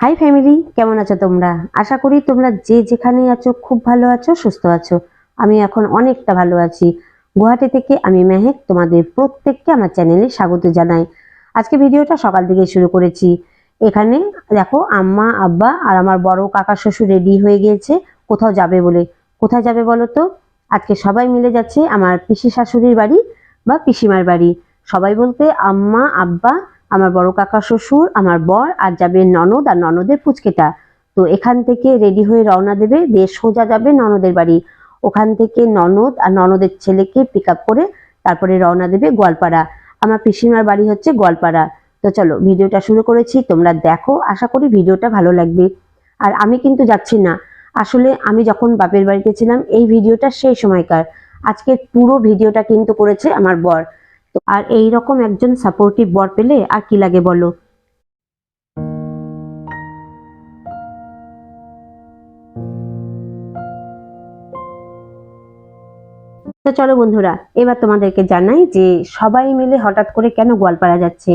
High family কেমন আছো তোমরা? আশা করি তোমরা যে যেখানেই আছো, খুব ভালো আছো, সুস্থ আছো। আমি এখন অনেকটা ভালো আছি। গুয়াহাটি থেকে আমি মেহেক, তোমাদের প্রত্যেককে আমার চ্যানেলে স্বাগত জানাই। আজকে ভিডিওটা সকাল থেকে শুরু করেছি। এখানে দেখো, আম্মা, আব্বা আর আমার বড় কাকা শ্বশুর রেডি হয়ে গিয়েছে। কোথাও যাবে বলে। কোথায় যাবে বলো তো? আজকে সবাই মিলে যাচ্ছে আমার পিসি শাশুড়ির বাড়ি বা পিসিমার বাড়ি। সবাই বলতে আম্মা, আব্বা আমার বড় কাকা শ্বশুর, আমার বর, আর যাবে ননদ, আর ননদের পুচকেটা। তো এখান থেকে রেডি হয়ে রওনা দেবে, দিয়ে সোজা যাবে ননদের বাড়ি। ওখান থেকে ননদ আর ননদের ছেলেকে পিক করে তারপরে রওনা দেবে গোয়ালপাড়া। আমার পিসিমার বাড়ি হচ্ছে গোয়ালপাড়া। তো চলো, ভিডিওটা শুরু করেছি, তোমরা দেখো, আশা করি ভিডিওটা ভালো লাগবে। আর আমি কিন্তু যাচ্ছি না। আসলে আমি যখন বাপের বাড়িতে ছিলাম, এই ভিডিওটা সেই সময়কার। আজকের পুরো ভিডিওটা কিন্তু করেছে আমার বর। আর এই রকম একজন সাপোর্টিভ বর পেলে আর কি লাগে বলো? তো চলো বন্ধুরা, এবার তোমাদেরকে জানাই যে সবাই মিলে হঠাৎ করে কেন গোয়ালপাড়া যাচ্ছে?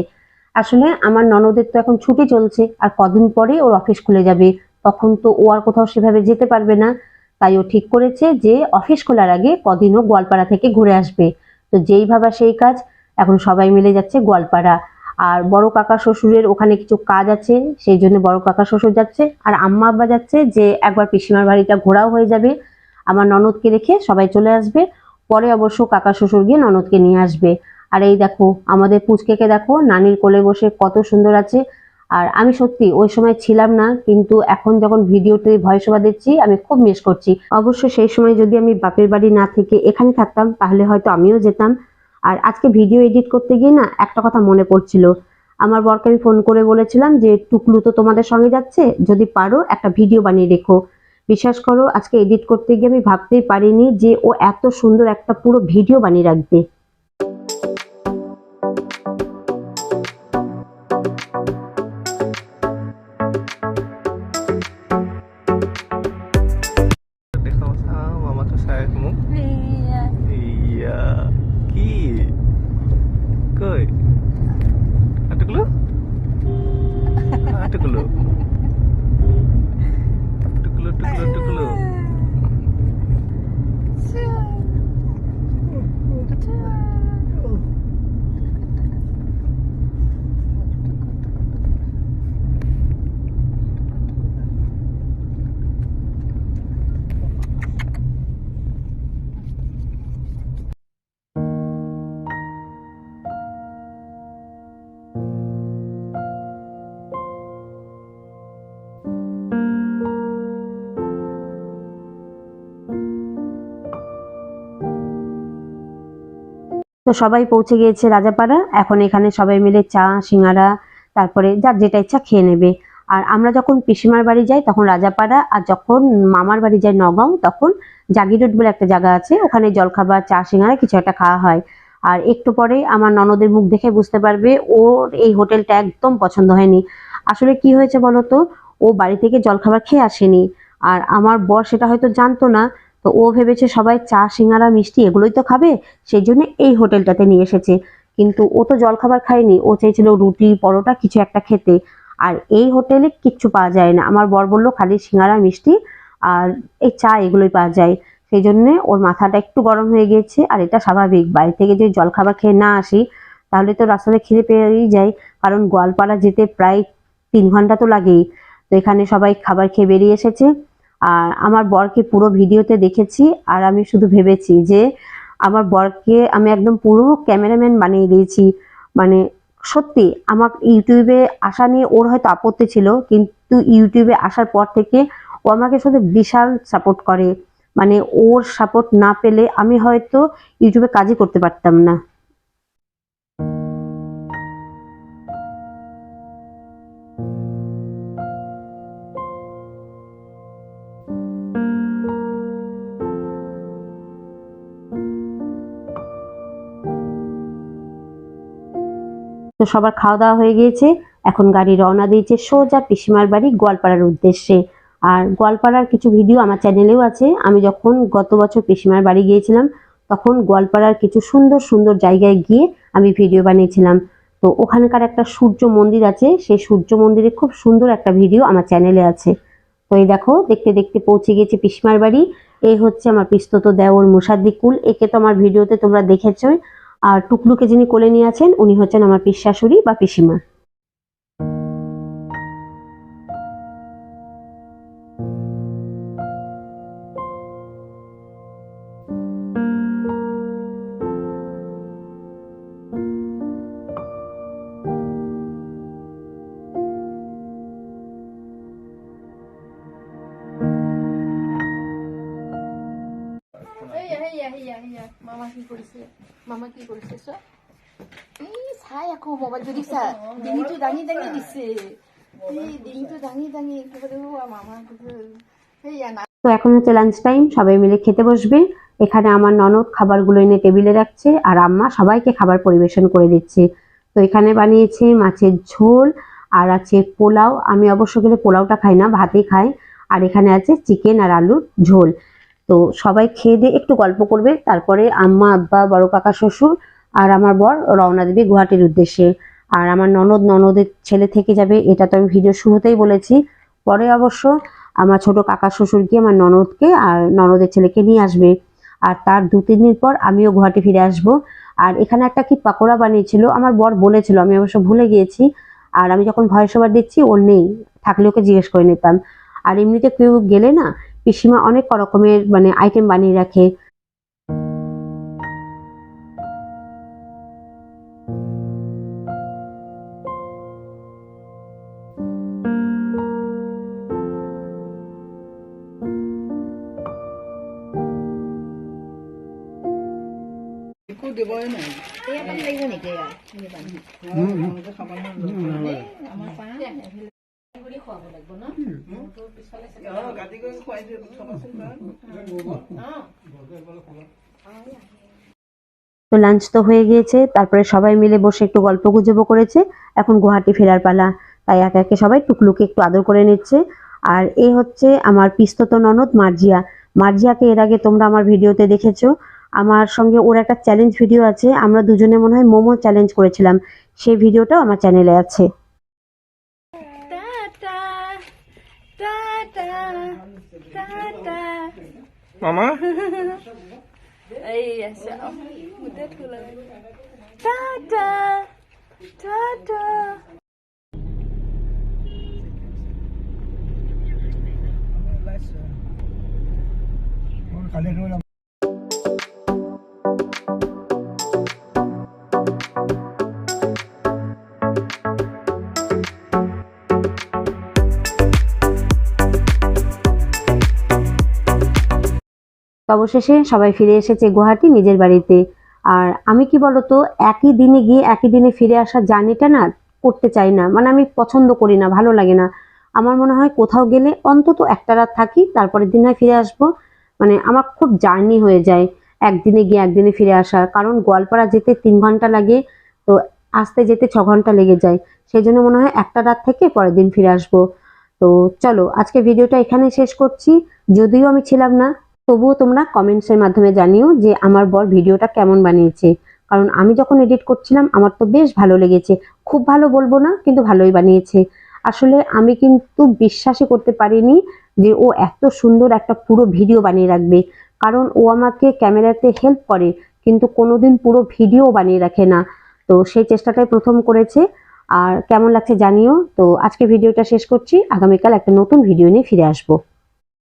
আসলে আমার ননদের তো এখন ছুটি চলছে, আর কদিন পরে ওর অফিস খুলে যাবে। তখন তো ও আর কোথাও সেভাবে যেতে পারবে না। তাই ও ঠিক করেছে যে অফিস খোলার আগে কদিনও গোয়ালপাড়া থেকে ঘুরে আসবে। তো যেই ভাবা সেই কাজ, এখন সবাই মিলে যাচ্ছে গোয়ালপাড়া। আর বড় কাকা শ্বশুরের ওখানে কিছু কাজ আছে, সেই জন্য বড় কাকা শ্বশুর যাচ্ছে। আর আম্মা আব্বা যাচ্ছে যে একবার পিসিমার বাড়িটা ঘোরাও হয়ে যাবে। আমার ননদকে রেখে সবাই চলে আসবে। পরে অবশ্য কাকা শ্বশুর গিয়ে ননদকে নিয়ে আসবে। আর এই দেখো, আমাদের পুচকেকে দেখো, নানির কোলে বসে কত সুন্দর আছে। আর আমি সত্যি ওই সময় ছিলাম না, কিন্তু এখন যখন ভিডিওতে ভয়েস ওভার দিচ্ছি, আমি খুব মিস করছি। অবশ্য সেই সময় যদি আমি বাপের বাড়ি না থেকে এখানে থাকতাম, তাহলে হয়তো আমিও যেতাম। আর আজকে ভিডিও এডিট করতে গিয়ে না একটা কথা মনে পড়ছিল। আমার বরকে আমি ফোন করে বলেছিলাম যে, টুকলু তো তোমাদের সঙ্গে যাচ্ছে, যদি পারো একটা ভিডিও বানিয়ে রেখো। বিশ্বাস করো, আজকে এডিট করতে গিয়ে আমি ভাবতেই পারিনি যে ও এত সুন্দর একটা পুরো ভিডিও বানিয়ে রাখবে। তো সবাই পৌঁছে গিয়েছে রাজাপাড়া। এখন এখানে সবাই মিলে চা, সিঙ্গারা, তারপরে যার যেটা ইচ্ছা খেয়ে নেবে। আর আমরা যখন পিসিমার বাড়ি যাই তখন রাজাপাড়া, আর যখন মামার বাড়ি যাই নগাঁও, তখন জাগি রোড বলে একটা জায়গা আছে। ওখানে জলখাবার, চা, সিঙ্গারা কিছু একটা খাওয়া হয়। আর একটু পরে আমার ননদের মুখ দেখে বুঝতে পারবে, ওর এই হোটেলটা একদম পছন্দ হয়নি। আসলে কি হয়েছে বলতো ও বাড়ি থেকে জলখাবার খেয়ে আসেনি। আর আমার বর সেটা হয়তো জানতো না তো ও ভেবেছে সবাই চা, সিঙ্গারা, মিষ্টি এগুলোই তো খাবে সেই জন্য এই হোটেলটাতে নিয়ে এসেছে। কিন্তু ও তো জলখাবার খায়নি, ও চেয়েছিল রুটি, পরোটা কিছু একটা খেতে। আর এই হোটেলে কিচ্ছু পাওয়া যায় না। আমার বর বলল খালি সিঙ্গারা, মিষ্টি আর এই চা এগুলোই পাওয়া যায়। সেই জন্যে ওর মাথাটা একটু গরম হয়ে গিয়েছে আর এটা স্বাভাবিক। বাড়ি থেকে যদি জলখাবার খেয়ে না আসি, তাহলে তো রাস্তাতে খিদে পেয়েই যায়। কারণ গোয়ালপাড়া যেতে প্রায় তিন ঘণ্টা তো লাগেই। তো এখানে সবাই খাবার খেয়ে বেরিয়ে এসেছে। আর আমার বরকে পুরো ভিডিওতে দেখেছি আর আমি শুধু ভেবেছি যে আমার বরকে আমি একদম পুরো ক্যামেরাম্যান বানিয়ে দিয়েছি। মানে সত্যি আমার ইউটিউবে আসা নিয়ে ওর হয়তো আপত্তি ছিল, কিন্তু ইউটিউবে আসার পর থেকে ও আমাকে শুধু বিশাল সাপোর্ট করে। মানে ওর সাপোর্ট না পেলে আমি হয়তো ইউটিউবে কাজই করতে পারতাম না। তো সবার খাওয়া দাওয়া হয়ে গিয়েছে। এখন গাড়ি রওনা দিয়েছে সোজা পিসিমার বাড়ি গোয়ালপাড়ার উদ্দেশ্যে। আর গোয়ালপাড়ার কিছু ভিডিও আমার চ্যানেলেও আছে। আমি যখন গত বছর পিসিমার বাড়ি গিয়েছিলাম, তখন গোয়ালপাড়ার কিছু সুন্দর সুন্দর জায়গায় গিয়ে আমি ভিডিও বানিয়েছিলাম। তো ওখানকার একটা সূর্য মন্দির আছে, সেই সূর্য মন্দিরে খুব সুন্দর একটা ভিডিও আমার চ্যানেলে আছে। তো এই দেখো, দেখতে দেখতে পৌঁছে গেছি পিসমার বাড়ি। এই হচ্ছে আমার পিস্তত দেওর মুসাদ্দিকুল একে তো আমার ভিডিওতে তোমরা দেখেছই। আর টুকরুকে যিনি কোলে নিয়ে আছেন উনি হচ্ছেন আমার পিস শাশুড়ি বা পিসিমা। তো এখন হচ্ছে লাঞ্চ টাইম সবাই মিলে খেতে বসবে। এখানে আমার ননদ খাবারগুলো এনে টেবিলে রাখছে, আর আম্মা সবাইকে খাবার পরিবেশন করে দিচ্ছে। তো এখানে বানিয়েছে মাছের ঝোল, আর আছে পোলাও। আমি অবশ্য গেলে পোলাওটা খাই না, ভাতই খাই। আর এখানে আছে চিকেন আর আলুর ঝোল। তো সবাই খেয়ে দিয়ে একটু গল্প করবে। তারপরে আম্মা, আব্বা, বড় কাকা, শ্বশুর আর আমার বর রওনা দেবে গুয়াহাটির উদ্দেশ্যে। আর আমার ননদ, ননদের ছেলে থেকে যাবে, এটা তো আমি ভিডিও শুরুতেই বলেছি। পরে অবশ্য আমার ছোট কাকা, শ্বশুর গিয়ে আমার ননদকে আর ননদের ছেলেকে নিয়ে আসবে। আর তার দু, তিন দিন পর আমিও গুয়াহাটি ফিরে আসব। আর এখানে একটা কি পাকোড়া বানিয়েছিল, আমার বর বলেছিল, আমি অবশ্য ভুলে গিয়েছি। আর আমি যখন ভয়েস ওভার দিচ্ছি ওর নেই, থাকলে ওকে জিজ্ঞেস করে নিতাম। আর এমনিতে কেউ গেলে না পিসিমা অনেক রকমের মানে আইটেম বানিয়ে রাখে। তো লাঞ্চ তো হয়ে গিয়েছে তারপরে সবাই মিলে বসে একটু গল্প গুজবও করেছে এখন গুয়াহাটি ফেরার পালা তাই একে একে সবাই টুকলুকে একটু আদর করে নিচ্ছে আর এ হচ্ছে আমার পিস্তত ননদ মার্জিয়া মার্জিয়াকে এর আগে তোমরা আমার ভিডিওতে দেখেছ আমার সঙ্গে ওর একটা চ্যালেঞ্জ ভিডিও আছে আমরা দুজনে মনে হয় মোমো চ্যালেঞ্জ করেছিলাম সেই ভিডিওটাও আমার চ্যানেলে আছে মামা এই আছে মুদে তুলে টাটা অবশেষে সবাই ফিরে এসেছে গুয়াহাটি নিজের বাড়িতে। আর আমি কি বলতো, একই দিনে গিয়ে একই দিনে ফিরে আসার জার্নিটা না করতে চাই না। মানে আমি পছন্দ করি না, ভালো লাগে না। আমার মনে হয় কোথাও গেলে অন্তত একটা রাত থাকি, তারপরের দিন ফিরে আসব। মানে আমার খুব জার্নি হয়ে যায় একদিনে গিয়ে একদিনে ফিরে আসা। কারণ গোয়ালপাড়া যেতে তিন ঘণ্টা লাগে, তো আসতে যেতে ছ ঘণ্টা লেগে যায়। সেই জন্য মনে হয় একটা রাত থেকে পরের দিন ফিরে আসব। তো চলো আজকে ভিডিওটা এখানে শেষ করছি। যদিও আমি ছিলাম না তবুও তোমরা কমেন্টসের মাধ্যমে জানিও যে আমার বর ভিডিওটা কেমন বানিয়েছে। কারণ আমি যখন এডিট করছিলাম, আমার তো বেশ ভালো লেগেছে। খুব ভালো বলব না, কিন্তু ভালোই বানিয়েছে। আসলে আমি কিন্তু বিশ্বাসই করতে পারিনি যে ও এত সুন্দর একটা পুরো ভিডিও বানিয়ে রাখবে। কারণ ও আমাকে ক্যামেরাতে হেল্প করে, কিন্তু কোনোদিন পুরো ভিডিও বানিয়ে রাখে না। তো সেই চেষ্টাটাই প্রথম করেছে। আর কেমন লাগছে জানিও। তো আজকে ভিডিওটা শেষ করছি। আগামীকাল একটা নতুন ভিডিও নিয়ে ফিরে আসব।